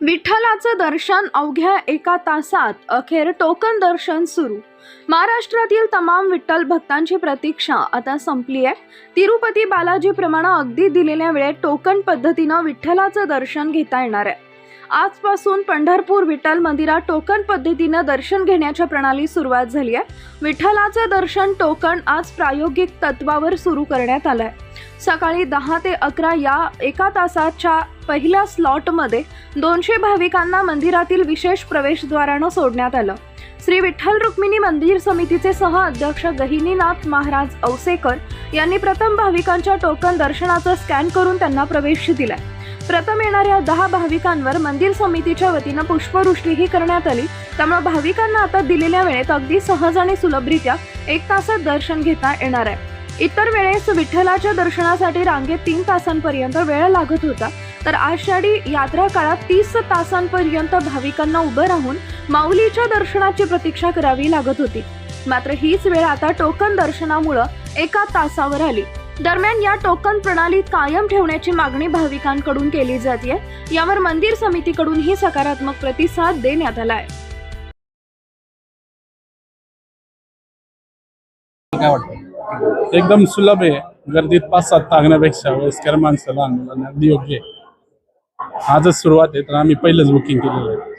विठ्ठलाचं दर्शन अवघ्या एका तासात अखेर टोकन दर्शन सुरू. महाराष्ट्रातील तमाम विठ्ठल भक्तांची प्रतीक्षा आता संपली आहे. तिरुपती बालाजीप्रमाणे अगदी दिलेल्या वेळेत टोकन पद्धतीनं विठ्ठलाचं दर्शन घेता येणार आहे. आजपासून पंढरपूर विठ्ठल मंदिरात टोकन पद्धतीनं दर्शन घेण्याच्या प्रणाली सुरुवात झाली आहे. विठ्ठलाचं दर्शन टोकन आज प्रायोगिक तत्वावर सुरू करण्यात आलं आहे सकाळी दहा ते अकरा या एका तासाच्या पहिल्या स्लॉटमध्ये दोनशे भाविकांना मंदिरातील विशेष प्रवेशद्वारानं सोडण्यात आलं. श्री विठ्ठल रुक्मिणी मंदिर समितीचे सह अध्यक्ष गहिनीनाथ महाराज औसेकर यांनी प्रथम भाविकांच्या टोकन दर्शनाचं स्कॅन करून त्यांना प्रवेश दिलाय. प्रथम येणाऱ्या दहा भाविकांवर मंदिर समितीच्या वतीनं पुष्पवृष्टीही करण्यात आली. त्यामुळे भाविकांना आता दिलेल्या वेळेत अगदी सहज आणि सुलभरित्या एक तासात दर्शन घेता येणार आहे. इतर वेळेस विठ्ठलाच्या दर्शनासाठी रांगेत तीन तासांपर्यंत वेळ लागत होता. तर आषाढी यात्रा काळात तीस तासांपर्यंत भाविकांना उभं राहून माऊलीच्या दर्शनाची प्रतीक्षा करावी लागत होती. मात्र हीच वेळ आता टोकन दर्शनामुळं एका तासावर आली. दरम्यान या टोकन प्रणालीत कायम ठेवण्याची मागणी भाविकांकडून केली जाते यावर मंदिर समितीकडूनही सकारात्मक प्रतिसाद देण्यात आला आहे काय वाटतं? एकदम सुलभ आहे. गर्दीत पाच सात टाकण्यापेक्षा वयस्कर माणसं लहान मुलांना अगदी योग्य आहे. आजच सुरुवात आहे तर आम्ही पहिलंच बुकिंग केलेलं आहे.